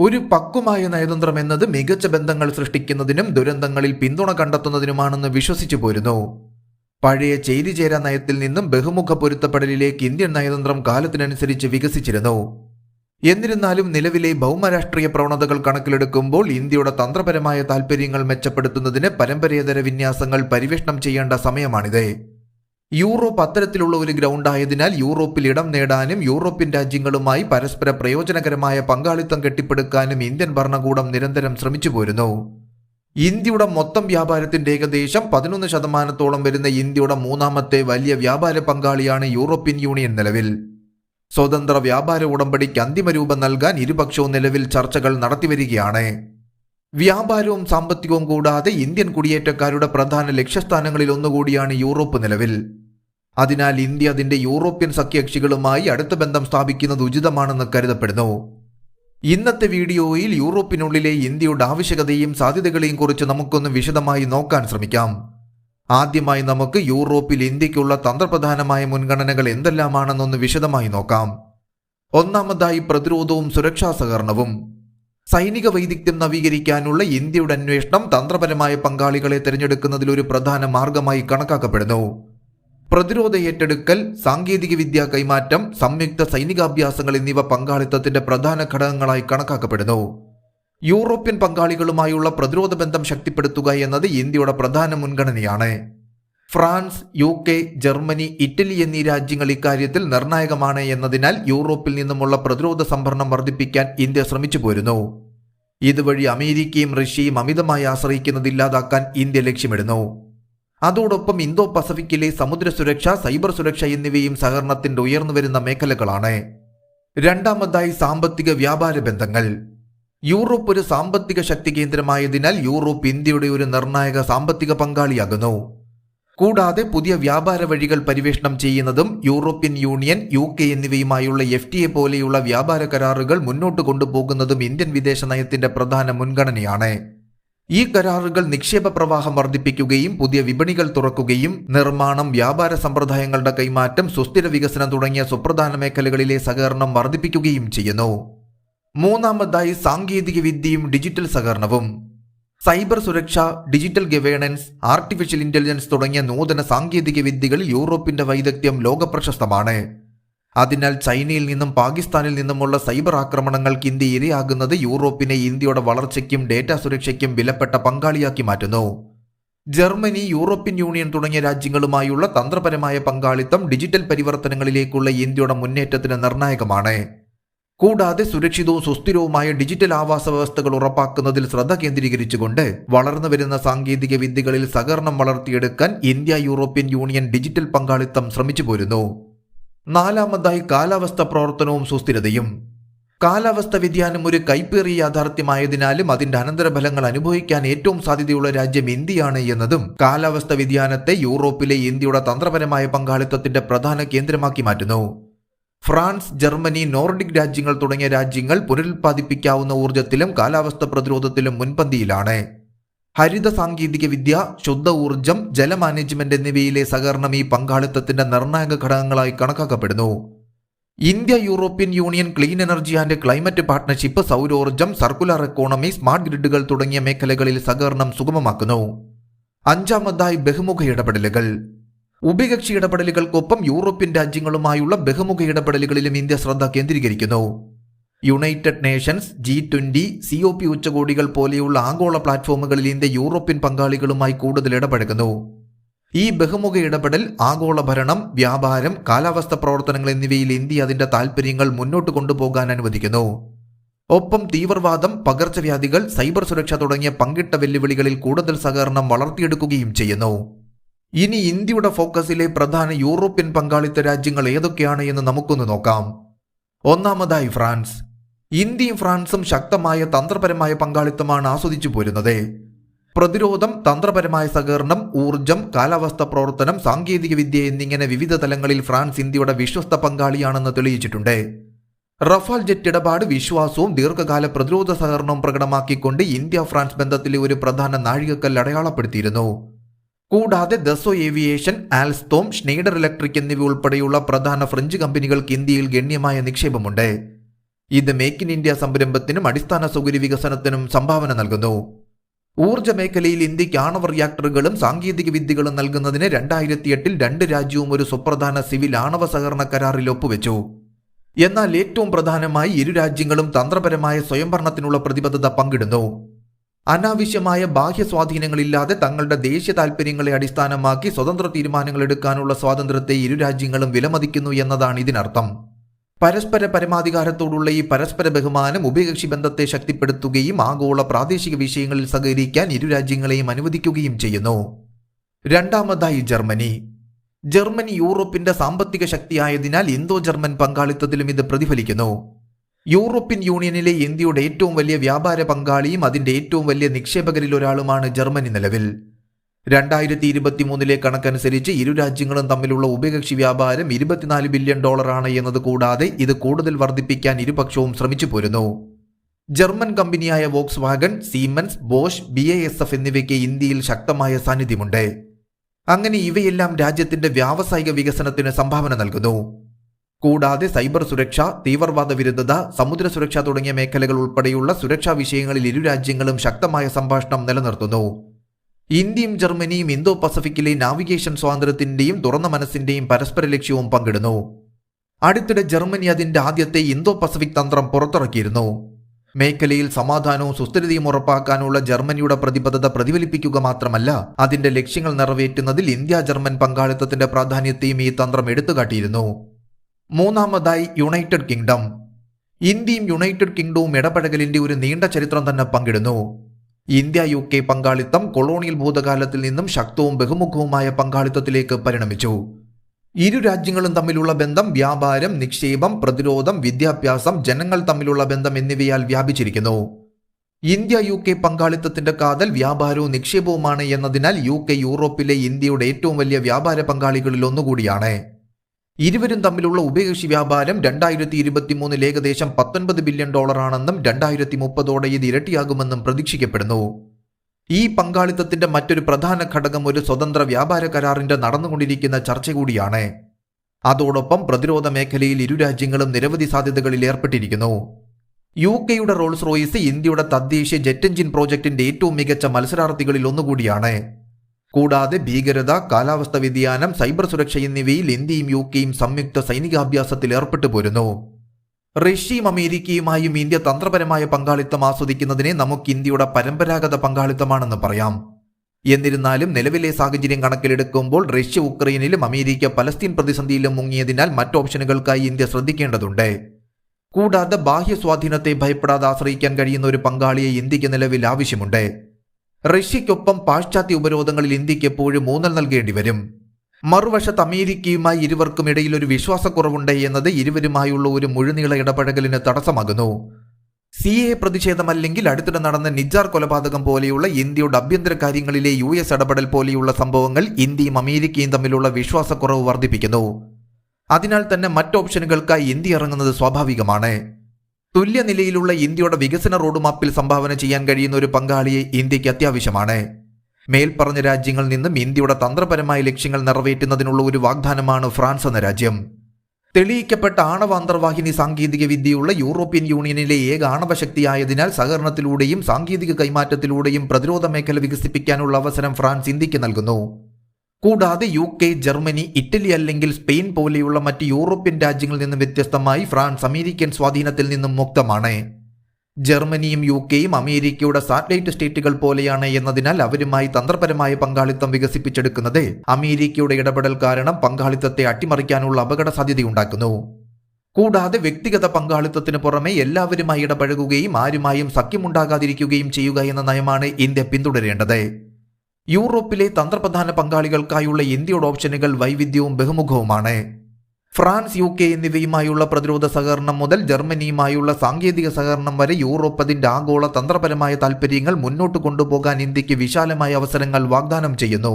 ഒരു പക്വമായ നയതന്ത്രം എന്നത് മികച്ച ബന്ധങ്ങൾ സൃഷ്ടിക്കുന്നതിനും ദുരന്തങ്ങളിൽ പിന്തുണ കണ്ടെത്തുന്നതിനുമാണെന്ന് വിശ്വസിച്ചു പോരുന്നു. പഴയ ചേരിചേരാ നയത്തിൽ നിന്നും ബഹുമുഖ പൊരുത്തപ്പെടലിലേക്ക് ഇന്ത്യൻ നയതന്ത്രം കാലത്തിനനുസരിച്ച് വികസിച്ചിരുന്നു. എന്നിരുന്നാലും നിലവിലെ ഭൗമരാഷ്ട്രീയ പ്രവണതകൾ കണക്കിലെടുക്കുമ്പോൾ ഇന്ത്യയുടെ തന്ത്രപരമായ താൽപ്പര്യങ്ങൾ മെച്ചപ്പെടുത്തുന്നതിന് പരമ്പരേതര വിന്യാസങ്ങൾ പരിവേഷണം ചെയ്യേണ്ട സമയമാണിത്. യൂറോപ്പ് അത്തരത്തിലുള്ള ഒരു ഗ്രൗണ്ട് ആയതിനാൽ യൂറോപ്പിൽ ഇടം നേടാനും യൂറോപ്യൻ രാജ്യങ്ങളുമായി പരസ്പര പ്രയോജനകരമായ പങ്കാളിത്തം കെട്ടിപ്പടുക്കാനും ഇന്ത്യൻ ഭരണകൂടം നിരന്തരം ശ്രമിച്ചു പോരുന്നു. ഇന്ത്യയുടെ മൊത്തം വ്യാപാരത്തിന്റെ ഏകദേശം പതിനൊന്ന് ശതമാനത്തോളം വരുന്ന ഇന്ത്യയുടെ മൂന്നാമത്തെ വലിയ വ്യാപാര പങ്കാളിയാണ് യൂറോപ്യൻ യൂണിയൻ നിലവിൽ. സ്വതന്ത്ര വ്യാപാര ഉടമ്പടിക്ക് അന്തിമ രൂപം നൽകാൻ ഇരുപക്ഷവും നിലവിൽ ചർച്ചകൾ നടത്തിവരികയാണ് വ്യാപാരവും സാമ്പത്തികവും കൂടാതെ ഇന്ത്യൻ കുടിയേറ്റക്കാരുടെ പ്രധാന ലക്ഷ്യസ്ഥാനങ്ങളിൽ ഒന്നുകൂടിയാണ് യൂറോപ്പ് നിലവിൽ. അതിനാൽ ഇന്ത്യ അതിന്റെ യൂറോപ്യൻ സഖ്യകക്ഷികളുമായി അടുത്ത ബന്ധം സ്ഥാപിക്കുന്നത് ഉചിതമാണെന്ന് കരുതപ്പെടുന്നു. ഇന്നത്തെ വീഡിയോയിൽ യൂറോപ്പിനുള്ളിലെ ഇന്ത്യയുടെ ആവശ്യകതയും സാധ്യതകളെയും കുറിച്ച് നമുക്കൊന്ന് വിശദമായി നോക്കാൻ ശ്രമിക്കാം. ആദ്യമായി നമുക്ക് യൂറോപ്പിൽ ഇന്ത്യക്കുള്ള തന്ത്രപ്രധാനമായ മുൻഗണനകൾ എന്തെല്ലാമാണെന്നൊന്ന് വിശദമായി നോക്കാം. ഒന്നാമതായി പ്രതിരോധവും സുരക്ഷാ സഹകരണവും. സൈനിക വൈദഗ്ധ്യം നവീകരിക്കാനുള്ള ഇന്ത്യയുടെ അന്വേഷണം തന്ത്രപരമായ പങ്കാളികളെ തിരഞ്ഞെടുക്കുന്നതിൽ ഒരു പ്രധാന മാർഗമായി കണക്കാക്കപ്പെടുന്നു. പ്രതിരോധ ഏറ്റെടുക്കൽ സാങ്കേതിക വിദ്യാ കൈമാറ്റം സംയുക്ത സൈനികാഭ്യാസങ്ങൾ എന്നിവ പങ്കാളിത്തത്തിന്റെ പ്രധാന ഘടകങ്ങളായി കണക്കാക്കപ്പെടുന്നു. യൂറോപ്യൻ പങ്കാളികളുമായുള്ള പ്രതിരോധ ബന്ധം ശക്തിപ്പെടുത്തുക എന്നത് ഇന്ത്യയുടെ പ്രധാന മുൻഗണനയാണ്. France U K Germany Italy എന്നീ രാജ്യങ്ങൾ ഇക്കാര്യത്തിൽ നിർണായകമാണ് എന്നതിനാൽ യൂറോപ്പിൽ നിന്നുമുള്ള പ്രതിരോധ സംഭരണം വർദ്ധിപ്പിക്കാൻ ഇന്ത്യ ശ്രമിച്ചു പോരുന്നു. ഇതുവഴി അമേരിക്കയും റഷ്യയും അമിതമായി ആശ്രയിക്കുന്നത് ഇല്ലാതാക്കാൻ ഇന്ത്യ ലക്ഷ്യമിടുന്നു. അതോടൊപ്പം ഇന്തോ പസഫിക്കിലെ സമുദ്ര സുരക്ഷ സൈബർ സുരക്ഷ എന്നിവയും സഹകരണത്തിന്റെ ഉയർന്നുവരുന്ന മേഖലകളാണ്. രണ്ടാമതായി സാമ്പത്തിക വ്യാപാര ബന്ധങ്ങൾ. യൂറോപ്പ് ഒരു സാമ്പത്തിക ശക്തി കേന്ദ്രമായതിനാൽ യൂറോപ്പ് ഇന്ത്യയുടെ ഒരു നിർണായക സാമ്പത്തിക പങ്കാളിയാകുന്നു. കൂടാതെ പുതിയ വ്യാപാര വഴികൾ പരിവേഷണം ചെയ്യുന്നതും യൂറോപ്യൻ യൂണിയൻ യു കെ എന്നിവയുമായുള്ള എഫ് ടി എ പോലെയുള്ള വ്യാപാര കരാറുകൾ മുന്നോട്ട് കൊണ്ടുപോകുന്നതും ഇന്ത്യൻ വിദേശ നയത്തിന്റെ പ്രധാന മുൻഗണനയാണ്. ഈ കരാറുകൾ നിക്ഷേപ പ്രവാഹം വർദ്ധിപ്പിക്കുകയും പുതിയ വിപണികൾ തുറക്കുകയും നിർമ്മാണം വ്യാപാര സമ്പ്രദായങ്ങളുടെ കൈമാറ്റം സുസ്ഥിര വികസനം തുടങ്ങിയ സുപ്രധാന മേഖലകളിലെ സഹകരണം വർദ്ധിപ്പിക്കുകയും ചെയ്യുന്നു. മൂന്നാമതായി സാങ്കേതിക വിദ്യയും ഡിജിറ്റൽ സഹകരണവും. സൈബർ സുരക്ഷ ഡിജിറ്റൽ ഗവേണൻസ് ആർട്ടിഫിഷ്യൽ ഇന്റലിജൻസ് തുടങ്ങിയ നൂതന സാങ്കേതിക വിദ്യകളിൽ യൂറോപ്പിന്റെ വൈദഗ്ധ്യം ലോകപ്രശസ്തമാണ്. അതിനാൽ ചൈനയിൽ നിന്നും പാകിസ്ഥാനിൽ നിന്നുമുള്ള സൈബർ ആക്രമണങ്ങൾക്ക് ഇന്ത്യ ഇരയാകുന്നത് യൂറോപ്പിനെ ഇന്ത്യയുടെ വളർച്ചയ്ക്കും ഡേറ്റ സുരക്ഷയ്ക്കും വിലപ്പെട്ട പങ്കാളിയാക്കി മാറ്റുന്നു. ജർമ്മനി യൂറോപ്യൻ യൂണിയൻ തുടങ്ങിയ രാജ്യങ്ങളുമായുള്ള തന്ത്രപരമായ പങ്കാളിത്തം ഡിജിറ്റൽ പരിവർത്തനങ്ങളിലേക്കുള്ള ഇന്ത്യയുടെ മുന്നേറ്റത്തിന് നിർണായകമാണ്. കൂടാതെ സുരക്ഷിതവും സുസ്ഥിരവുമായ ഡിജിറ്റൽ ആവാസ വ്യവസ്ഥകൾ ഉറപ്പാക്കുന്നതിൽ ശ്രദ്ധ കേന്ദ്രീകരിച്ചുകൊണ്ട് വളർന്നു വരുന്ന സാങ്കേതിക വിദ്യകളിൽ സഹകരണം വളർത്തിയെടുക്കാൻ ഇന്ത്യ യൂറോപ്യൻ യൂണിയൻ ഡിജിറ്റൽ പങ്കാളിത്തം ശ്രമിച്ചു പോരുന്നു. നാലാമതായി കാലാവസ്ഥ പ്രവർത്തനവും സുസ്ഥിരതയും. കാലാവസ്ഥ വ്യതിയാനം ഒരു കൈപ്പേറിയ യാഥാർത്ഥ്യമായതിനാലും അതിന്റെ അനന്തരഫലങ്ങൾ അനുഭവിക്കാൻ ഏറ്റവും സാധ്യതയുള്ള രാജ്യം ഇന്ത്യയാണ് എന്നതും കാലാവസ്ഥ വ്യതിയാനത്തെ യൂറോപ്പിലെ ഇന്ത്യയുടെ തന്ത്രപരമായ പങ്കാളിത്തത്തിന്റെ പ്രധാന കേന്ദ്രമാക്കി മാറ്റുന്നു. ഫ്രാൻസ് ജർമ്മനി നോർഡിക് രാജ്യങ്ങൾ തുടങ്ങിയ രാജ്യങ്ങൾ പുനരുൽപ്പാദിപ്പിക്കാവുന്ന ഊർജത്തിലും കാലാവസ്ഥ പ്രതിരോധത്തിലും മുൻപന്തിയിലാണ്. ഹരിത സാങ്കേതിക വിദ്യ ശുദ്ധ ഊർജം ജല മാനേജ്മെന്റ് എന്നിവയിലെ സഹകരണം ഈ പങ്കാളിത്തത്തിന്റെ നിർണായക ഘടകങ്ങളായി കണക്കാക്കപ്പെടുന്നു. India European Union clean energy and climate partnership സൗരോർജം circular economy smart ഗ്രിഡുകൾ തുടങ്ങിയ മേഖലകളിൽ സഹകരണം സുഗമമാക്കുന്നു. അഞ്ചാമതായി ബഹുമുഖ ഇടപെടലുകൾ. ഉഭയകക്ഷി ഇടപെടലുകൾക്കൊപ്പം യൂറോപ്യൻ രാജ്യങ്ങളുമായുള്ള ബഹുമുഖ ഇടപെടലുകളിലും ഇന്ത്യ ശ്രദ്ധ കേന്ദ്രീകരിക്കുന്നു. United Nations G twenty C O P ഉച്ചകോടികൾ പോലെയുള്ള ആഗോള പ്ലാറ്റ്ഫോമുകളിൽ ഇന്ത്യ യൂറോപ്യൻ പങ്കാളികളുമായി കൂടുതൽ ഇടപഴകുന്നു. ഈ ബഹുമുഖ ഇടപെടൽ ആഗോള ഭരണം വ്യാപാരം കാലാവസ്ഥ പ്രവർത്തനങ്ങൾ എന്നിവയിൽ ഇന്ത്യ അതിന്റെ താൽപര്യങ്ങൾ മുന്നോട്ട് കൊണ്ടുപോകാൻ അനുവദിക്കുന്നു. ഒപ്പം തീവ്രവാദം പകർച്ചവ്യാധികൾ സൈബർ സുരക്ഷ തുടങ്ങിയ പങ്കിട്ട വെല്ലുവിളികളിൽ കൂടുതൽ സഹകരണം വളർത്തിയെടുക്കുകയും ചെയ്യുന്നു. ഇനി ഇന്ത്യയുടെ ഫോക്കസിലെ പ്രധാന യൂറോപ്യൻ പങ്കാളിത്ത രാജ്യങ്ങൾ ഏതൊക്കെയാണ് എന്ന് നമുക്കൊന്ന് നോക്കാം. ഒന്നാമതായി ഫ്രാൻസ്. ഇന്ത്യയും ഫ്രാൻസും ശക്തമായ തന്ത്രപരമായ പങ്കാളിത്തമാണ് ആസ്വദിച്ചു പോരുന്നത്. പ്രതിരോധം തന്ത്രപരമായ സഹകരണം ഊർജം കാലാവസ്ഥ പ്രവർത്തനം സാങ്കേതിക വിദ്യ എന്നിങ്ങനെ വിവിധ തലങ്ങളിൽ ഫ്രാൻസ് ഇന്ത്യയുടെ വിശ്വസ്ത പങ്കാളിയാണെന്ന് തെളിയിച്ചിട്ടുണ്ട്. റഫാൽ ജെറ്റ് ഇടപാട് വിശ്വാസവും ദീർഘകാല പ്രതിരോധ സഹകരണവും പ്രകടമാക്കിക്കൊണ്ട് ഇന്ത്യ ഫ്രാൻസ് ബന്ധത്തിലെ ഒരു പ്രധാന നാഴികക്കല്ല് അടയാളപ്പെടുത്തിയിരുന്നു. കൂടാതെ Dassault aviation Alstom Schneider electric എന്നിവ ഉൾപ്പെടെയുള്ള പ്രധാന ഫ്രഞ്ച് കമ്പനികൾക്ക് ഇന്ത്യയിൽ ഗണ്യമായ നിക്ഷേപമുണ്ട്. ഇത് മേക്ക് ഇൻ ഇന്ത്യ സംരംഭത്തിനും അടിസ്ഥാന സൗകര്യ വികസനത്തിനും സംഭാവന നൽകുന്നു. ഊർജ മേഖലയിൽ ഇന്ത്യയ്ക്ക് ആണവ റിയാക്ടറുകളും സാങ്കേതിക വിദ്യകളും നൽകുന്നതിന് രണ്ടായിരത്തി എട്ടിൽ രണ്ട് രാജ്യവും ഒരു സുപ്രധാന സിവിൽ ആണവ സഹകരണ കരാറിൽ ഒപ്പുവെച്ചു. എന്നാൽ ഏറ്റവും പ്രധാനമായി ഇരു രാജ്യങ്ങളും തന്ത്രപരമായ സ്വയംഭരണത്തിനുള്ള പ്രതിബദ്ധത പങ്കിടുന്നു. അനാവശ്യമായ ബാഹ്യ സ്വാധീനങ്ങളില്ലാതെ തങ്ങളുടെ ദേശീയ താൽപര്യങ്ങളെ അടിസ്ഥാനമാക്കി സ്വതന്ത്ര തീരുമാനങ്ങൾ എടുക്കാനുള്ള സ്വാതന്ത്ര്യത്തെ ഇരു രാജ്യങ്ങളും വിലമതിക്കുന്നു എന്നതാണ് ഇതിനർത്ഥം. പരസ്പര പരമാധികാരത്തോടുള്ള ഈ പരസ്പര ബഹുമാനം ഉഭയകക്ഷി ബന്ധത്തെ ശക്തിപ്പെടുത്തുകയും ആഗോള പ്രാദേശിക വിഷയങ്ങളിൽ സഹകരിക്കാൻ ഇരു രാജ്യങ്ങളെയും അനുവദിക്കുകയും ചെയ്യുന്നു. രണ്ടാമതായി ജർമ്മനി. ജർമ്മനി യൂറോപ്പിന്റെ സാമ്പത്തിക ശക്തിയായതിനാൽ ഇന്തോ ജർമ്മൻ പങ്കാളിത്തത്തിലും ഇത് പ്രതിഫലിക്കുന്നു. യൂറോപ്യൻ യൂണിയനിലെ ഇന്ത്യയുടെ ഏറ്റവും വലിയ വ്യാപാര പങ്കാളിയും അതിന്റെ ഏറ്റവും വലിയ നിക്ഷേപകരിൽ ഒരാളുമാണ് ജർമ്മനി നിലവിൽ. രണ്ടായിരത്തി ഇരുപത്തി മൂന്നിലെ കണക്കനുസരിച്ച് ഇരു രാജ്യങ്ങളും തമ്മിലുള്ള ഉഭയകക്ഷി വ്യാപാരം ഇരുപത്തിനാല് ബില്യൺ ഡോളറാണ് എന്നത് കൂടാതെ ഇത് കൂടുതൽ വർദ്ധിപ്പിക്കാൻ ഇരുപക്ഷവും ശ്രമിച്ചു പോരുന്നു. ജർമ്മൻ കമ്പനിയായ Volkswagen Siemens Bosch B A S F എന്നിവയ്ക്ക് ഇന്ത്യയിൽ ശക്തമായ സാന്നിധ്യമുണ്ട്. അങ്ങനെ ഇവയെല്ലാം രാജ്യത്തിന്റെ വ്യാവസായിക വികസനത്തിന് സംഭാവന നൽകുന്നു. കൂടാതെ സൈബർ സുരക്ഷ തീവ്രവാദ വിരുദ്ധത സമുദ്ര സുരക്ഷ തുടങ്ങിയ മേഖലകൾ ഉൾപ്പെടെയുള്ള സുരക്ഷാ വിഷയങ്ങളിൽ ഇരു രാജ്യങ്ങളും ശക്തമായ സംഭാഷണം നിലനിർത്തുന്നു. ഇന്ത്യയും ജർമ്മനിയും ഇന്തോ പസഫിക്കിലെ നാവിഗേഷൻ സ്വാതന്ത്ര്യത്തിന്റെയും തുറന്ന മനസ്സിന്റെയും പരസ്പര ലക്ഷ്യവും പങ്കിടുന്നു. അടുത്തിടെ ജർമ്മനി അതിന്റെ ആദ്യത്തെ ഇന്തോ പസഫിക് തന്ത്രം പുറത്തിറക്കിയിരുന്നു. മേഖലയിൽ സമാധാനവും സുസ്ഥിരതയും ഉറപ്പാക്കാനുള്ള ജർമ്മനിയുടെ പ്രതിബദ്ധത പ്രതിഫലിപ്പിക്കുക മാത്രമല്ല അതിന്റെ ലക്ഷ്യങ്ങൾ നിറവേറ്റുന്നതിൽ ഇന്ത്യ ജർമ്മൻ പങ്കാളിത്തത്തിന്റെ പ്രാധാന്യത്തെയും ഈ തന്ത്രം എടുത്തുകാട്ടിയിരുന്നു. മൂന്നാമതായി യുണൈറ്റഡ് കിങ്ഡം ഇന്ത്യയും യുണൈറ്റഡ് കിങ്ഡവും ഇടപഴകലിന്റെ ഒരു നീണ്ട ചരിത്രം തന്നെ പങ്കിടുന്നു. ഇന്ത്യ യു കെ പങ്കാളിത്തം കൊളോണിയൽ ഭൂതകാലത്തിൽ നിന്നും ശക്തവും ബഹുമുഖവുമായ പങ്കാളിത്തത്തിലേക്ക് പരിണമിച്ചു. ഇരു രാജ്യങ്ങളും തമ്മിലുള്ള ബന്ധം വ്യാപാരം നിക്ഷേപം പ്രതിരോധം വിദ്യാഭ്യാസം ജനങ്ങൾ തമ്മിലുള്ള ബന്ധം എന്നിവയാൽ വ്യാപിച്ചിരിക്കുന്നു. ഇന്ത്യ യു കെ പങ്കാളിത്തത്തിന്റെ കാതൽ വ്യാപാരവും നിക്ഷേപവുമാണ് എന്നതിനാൽ യു കെ യൂറോപ്പിലെ ഇന്ത്യയുടെ ഏറ്റവും വലിയ വ്യാപാര പങ്കാളികളിൽ ഒന്നുകൂടിയാണ്. ഇരുവരും തമ്മിലുള്ള ഉഭയകക്ഷി വ്യാപാരം രണ്ടായിരത്തി ഇരുപത്തി മൂന്നിൽ ഏകദേശം പത്തൊൻപത് ബില്യൺ ഡോളറാണെന്നും രണ്ടായിരത്തി മുപ്പതോടെ ഇത് ഇരട്ടിയാകുമെന്നും പ്രതീക്ഷിക്കപ്പെടുന്നു. ഈ പങ്കാളിത്തത്തിന്റെ മറ്റൊരു പ്രധാന ഘടകം ഒരു സ്വതന്ത്ര വ്യാപാര കരാറിന്റെ നടന്നുകൊണ്ടിരിക്കുന്ന ചർച്ച കൂടിയാണ്. അതോടൊപ്പം പ്രതിരോധ മേഖലയിൽ ഇരു രാജ്യങ്ങളും നിരവധി സാധ്യതകളിൽ ഏർപ്പെട്ടിരിക്കുന്നു. യു കെയുടെ റോൾസ് റോയിസ് ഇന്ത്യയുടെ തദ്ദേശീയ ജെറ്റ് എഞ്ചിൻ പ്രോജക്ടിന്റെ ഏറ്റവും മികച്ച മത്സരാർത്ഥികളിൽ ഒന്നുകൂടിയാണ്. കൂടാതെ ഭീകരത കാലാവസ്ഥ വ്യതിയാനം സൈബർ സുരക്ഷ എന്നിവയിൽ ഇന്ത്യയും യു കെയും സംയുക്ത സൈനികാഭ്യാസത്തിൽ ഏർപ്പെട്ടു പോരുന്നു. റഷ്യയും അമേരിക്കയുമായും ഇന്ത്യ തന്ത്രപരമായ പങ്കാളിത്തം ആസ്വദിക്കുന്നതിനെ നമുക്ക് ഇന്ത്യയുടെ പരമ്പരാഗത പങ്കാളിത്തമാണെന്ന് പറയാം. എന്നിരുന്നാലും നിലവിലെ സാഹചര്യം കണക്കിലെടുക്കുമ്പോൾ റഷ്യ ഉക്രൈനിലും അമേരിക്ക പലസ്തീൻ പ്രതിസന്ധിയിലും മുങ്ങിയതിനാൽ മറ്റ് ഓപ്ഷനുകൾക്കായി ഇന്ത്യ ശ്രദ്ധിക്കേണ്ടതുണ്ട്. കൂടാതെ ബാഹ്യ സ്വാധീനത്തെ ഭയപ്പെടാതെ ആശ്രയിക്കാൻ കഴിയുന്ന ഒരു പങ്കാളിയെ ഇന്ത്യയ്ക്ക് നിലവിൽ ആവശ്യമുണ്ട്. റഷ്യയ്ക്കൊപ്പം പാശ്ചാത്യ ഉപരോധങ്ങളിൽ ഇന്ത്യയ്ക്ക് എപ്പോഴും ഊന്നൽ നൽകേണ്ടി വരും. മറുവശത്ത് അമേരിക്കയുമായി ഇരുവർക്കും ഇടയിൽ ഒരു വിശ്വാസക്കുറവുണ്ട് എന്നത് ഇരുവരുമായുള്ള ഒരു മുഴുനീള ഇടപഴകലിന് തടസ്സമാകുന്നു. സി എ പ്രതിഷേധമല്ലെങ്കിൽ അടുത്തിടെ നടന്ന നിജാർ കൊലപാതകം പോലെയുള്ള ഇന്ത്യയുടെ ആഭ്യന്തര കാര്യങ്ങളിലെ യു എസ് ഇടപെടൽ പോലെയുള്ള സംഭവങ്ങൾ ഇന്ത്യയും അമേരിക്കയും തമ്മിലുള്ള വിശ്വാസക്കുറവ് വർദ്ധിപ്പിക്കുന്നു. അതിനാൽ തന്നെ മറ്റ് ഓപ്ഷനുകൾക്കായി ഇന്ത്യ ഇറങ്ങുന്നത് സ്വാഭാവികമാണ്. തുല്യനിലയിലുള്ള ഇന്ത്യയുടെ വികസന റോഡ് മാപ്പിൽ സംഭാവന ചെയ്യാൻ കഴിയുന്ന ഒരു പങ്കാളിയെ ഇന്ത്യയ്ക്ക് അത്യാവശ്യമാണ്. മേൽപ്പറഞ്ഞ രാജ്യങ്ങളിൽ നിന്നും ഇന്ത്യയുടെ തന്ത്രപരമായ ലക്ഷ്യങ്ങൾ നിറവേറ്റുന്നതിനുള്ള ഒരു വാഗ്ദാനമാണ് ഫ്രാൻസ് എന്ന രാജ്യം. തെളിയിക്കപ്പെട്ട ആണവ അന്തർവാഹിനി സാങ്കേതിക വിദ്യയുള്ള യൂറോപ്യൻ യൂണിയനിലെ ഏക ആണവശക്തിയായതിനാൽ സഹകരണത്തിലൂടെയും സാങ്കേതിക കൈമാറ്റത്തിലൂടെയും പ്രതിരോധ മേഖല വികസിപ്പിക്കാനുള്ള അവസരം ഫ്രാൻസ് ഇന്ത്യയ്ക്ക് നൽകുന്നു. കൂടാതെ യു കെ ജർമ്മനി ഇറ്റലി അല്ലെങ്കിൽ സ്പെയിൻ പോലെയുള്ള മറ്റ് യൂറോപ്യൻ രാജ്യങ്ങളിൽ നിന്നും വ്യത്യസ്തമായി ഫ്രാൻസ് അമേരിക്കൻ സ്വാധീനത്തിൽ നിന്നും മുക്തമാണ്. ജർമ്മനിയും യു കെയും അമേരിക്കയുടെ സാറ്റലൈറ്റ് സ്റ്റേറ്റുകൾ പോലെയാണ് എന്നതിനാൽ അവരുമായി തന്ത്രപരമായ പങ്കാളിത്തം വികസിപ്പിച്ചെടുക്കുന്നത് അമേരിക്കയുടെ ഇടപെടൽ കാരണം പങ്കാളിത്തത്തെ അട്ടിമറിക്കാനുള്ള അപകട സാധ്യതയുണ്ടാക്കുന്നു കൂടാതെ വ്യക്തിഗത പങ്കാളിത്തത്തിന് പുറമെ എല്ലാവരുമായി ഇടപഴകുകയും ആരുമായും സഖ്യമുണ്ടാകാതിരിക്കുകയും ചെയ്യുക എന്ന നയമാണ് ഇന്ത്യ പിന്തുടരേണ്ടത്. യൂറോപ്പിലെ തന്ത്രപ്രധാന പങ്കാളികൾക്കായുള്ള ഇന്ത്യയുടെ ഓപ്ഷനുകൾ വൈവിധ്യവും ബഹുമുഖവുമാണ്. ഫ്രാൻസ് യു കെ എന്നിവയുമായുള്ള പ്രതിരോധ സഹകരണം മുതൽ ജർമ്മനിയുമായുള്ള സാങ്കേതിക സഹകരണം വരെ യൂറോപ്പ് അതിന്റെ ആഗോള തന്ത്രപരമായ താൽപ്പര്യങ്ങൾ മുന്നോട്ട് കൊണ്ടുപോകാൻ ഇന്ത്യയ്ക്ക് വിശാലമായ അവസരങ്ങൾ വാഗ്ദാനം ചെയ്യുന്നു.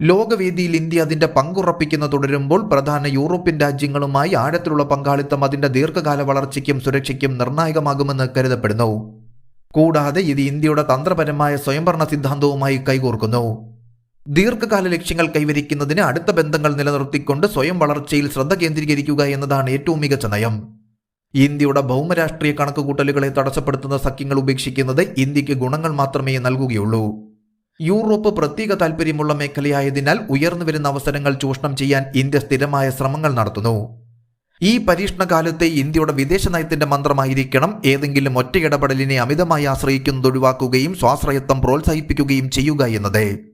ലോകവേദിയിൽ ഇന്ത്യ അതിന്റെ പങ്കുറപ്പിക്കുന്ന തുടരുമ്പോൾ പ്രധാന യൂറോപ്യൻ രാജ്യങ്ങളുമായി ആഴത്തിലുള്ള പങ്കാളിത്തം അതിന്റെ ദീർഘകാല വളർച്ചയ്ക്കും സുരക്ഷയ്ക്കും നിർണായകമാകുമെന്ന് കരുതപ്പെടുന്നു. കൂടാതെ ഇത് ഇന്ത്യയുടെ തന്ത്രപരമായ സ്വയംഭരണ സിദ്ധാന്തവുമായി കൈകോർക്കുന്നു. ദീർഘകാല ലക്ഷ്യങ്ങൾ കൈവരിക്കുന്നതിന് അടുത്ത ബന്ധങ്ങൾ നിലനിർത്തിക്കൊണ്ട് സ്വയം വളർച്ചയിൽ ശ്രദ്ധ കേന്ദ്രീകരിക്കുക എന്നതാണ് ഏറ്റവും മികച്ച നയം. ഇന്ത്യയുടെ ഭൗമരാഷ്ട്രീയ കണക്കുകൂട്ടലുകളെ തടസ്സപ്പെടുത്തുന്ന സഖ്യങ്ങൾ ഉപേക്ഷിക്കുന്നത് ഇന്ത്യയ്ക്ക് ഗുണങ്ങൾ മാത്രമേ നൽകുകയുള്ളൂ. യൂറോപ്പ് പ്രത്യേക താൽപ്പര്യമുള്ള മേഖലയായതിനാൽ ഉയർന്നുവരുന്ന അവസരങ്ങൾ ചൂഷണം ചെയ്യാൻ ഇന്ത്യ സ്ഥിരമായ ശ്രമങ്ങൾ നടത്തുന്നു. ഈ പരീക്ഷണകാലത്തെ ഇന്ത്യയുടെ വിദേശ നയത്തിന്റെ മന്ത്രമായിരിക്കണം. ഏതെങ്കിലും ഒറ്റ ഇടപെടലിനെ അമിതമായി ആശ്രയിക്കുന്നത് ഒഴിവാക്കുകയും സ്വാശ്രയത്വം പ്രോത്സാഹിപ്പിക്കുകയും ചെയ്യുക എന്നത്.